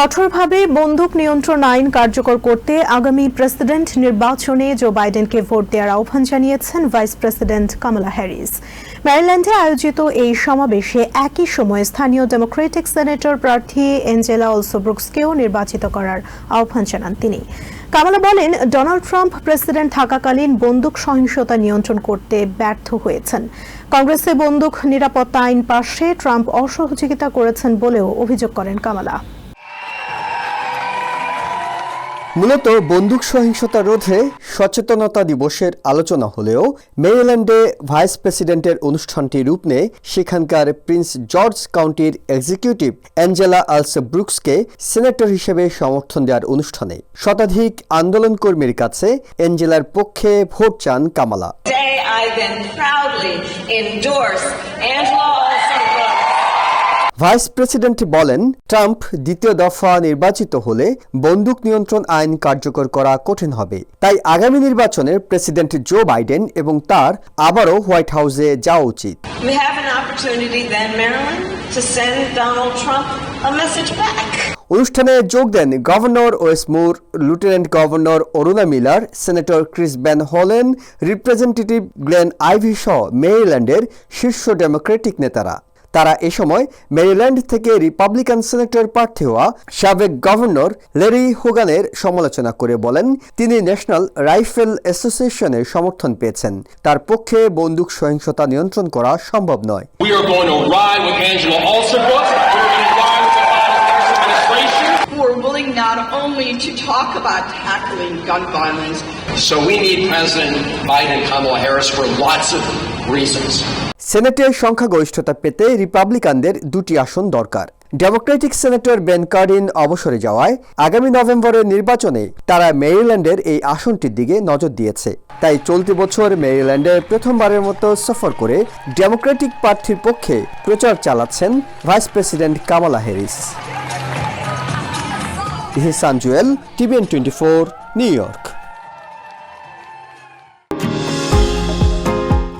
কঠোরভাবে বন্দুক নিয়ন্ত্রণ আইন কার্যকর করতে আগামী প্রেসিডেন্ট নির্বাচনে জো বাইডেনকে ভোট দেওয়ার আহ্বান জানিয়েছেন ভাইস প্রেসিডেন্ট কামালা হ্যারিস। ম্যারিল্যান্ডে আয়োজিত এই সমাবেশে একই সময়ে স্থানীয় ডেমোক্রেটিক সেনেটর প্রার্থী এঞ্জেলা অলসো ব্রুকসকেও নির্বাচিত করার আহ্বান জানান তিনি। কামালা বলেন, ডোনাল্ড ট্রাম্প প্রেসিডেন্ট থাকাকালীন বন্দুক সহিংসতা নিয়ন্ত্রণ করতে ব্যর্থ হয়েছেন। কংগ্রেসে বন্দুক নিরাপত্তা আইন পাশে ট্রাম্প অসহযোগিতা করেছেন বলেও অভিযোগ করেন কামালা। মূলত বন্দুক সহিংসতা রোধে সচেতনতা দিবসের আলোচনা হলেও মেরিল্যান্ডে ভাইস প্রেসিডেন্টের অনুষ্ঠানটি রূপ নেয় সেখানকার প্রিন্স জর্জ কাউন্টির এক্সিকিউটিভ অ্যাঞ্জেলা আলস ব্রুকসকে সিনেটর হিসেবে সমর্থন দেওয়ার অনুষ্ঠানে শতাধিক আন্দোলনকর্মীর কাছে অ্যাঞ্জেলার পক্ষে ভোট চান কামালা। ভাইস প্রেসিডেন্ট বলেন ট্রাম্প দ্বিতীয় দফা নির্বাচিত হলে বন্দুক নিয়ন্ত্রণ আইন কার্যকর করা কঠিন হবে। তাই আগামী নির্বাচনে প্রেসিডেন্ট জো বাইডেন এবং তার আবারও হোয়াইট হাউসে যাওয়া উচিত. অনুষ্ঠানে যোগ দেন governor Wes Moore lieutenant governor Aruna Miller senator Chris Van Hollen representative Glenn Ivey সহ মেরিল্যান্ডের শীর্ষ ডেমোক্রেটিক নেতারা। তারা এ সময় মেরিল্যান্ড থেকে রিপাবলিকান সেনেটর প্রার্থী হওয়া সাবেক গভর্নর লেরি হোগানের সমালোচনা করে বলেন তিনি ন্যাশনাল রাইফেল অ্যাসোসিয়েশনের সমর্থন পেয়েছেন। তার পক্ষে বন্দুক সহিংসতা নিয়ন্ত্রণ করা সম্ভব নয়। Reasons. সেনেটের সংখ্যাগরিষ্ঠতা পেতে রিপাবলিকানদের দুটি আসন দরকার। ডেমোক্রেটিক সেনেটর বেন কার্ডিন অবসরে যাওয়ায় আগামী নভেম্বরের নির্বাচনে তারা মেরিল্যান্ডের এই আসনটির দিকে নজর দিয়েছে। তাই চলতি বছর মেরিল্যান্ডে প্রথমবারের মতো সফর করে ডেমোক্রেটিক প্রার্থীর পক্ষে প্রচার চালাচ্ছেন vice president Kamala Harris. Ihsan Jewel, TVN twenty four, New York.